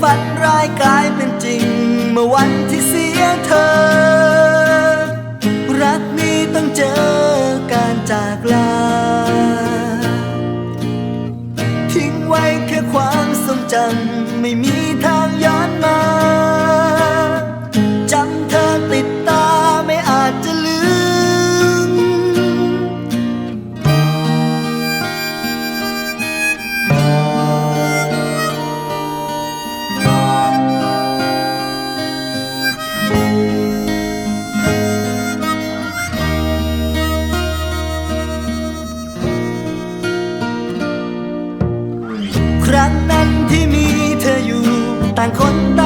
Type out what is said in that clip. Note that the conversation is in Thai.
ฝันร้ายกลายเป็นจริง เมื่อวันที่เสียเธอานคนตา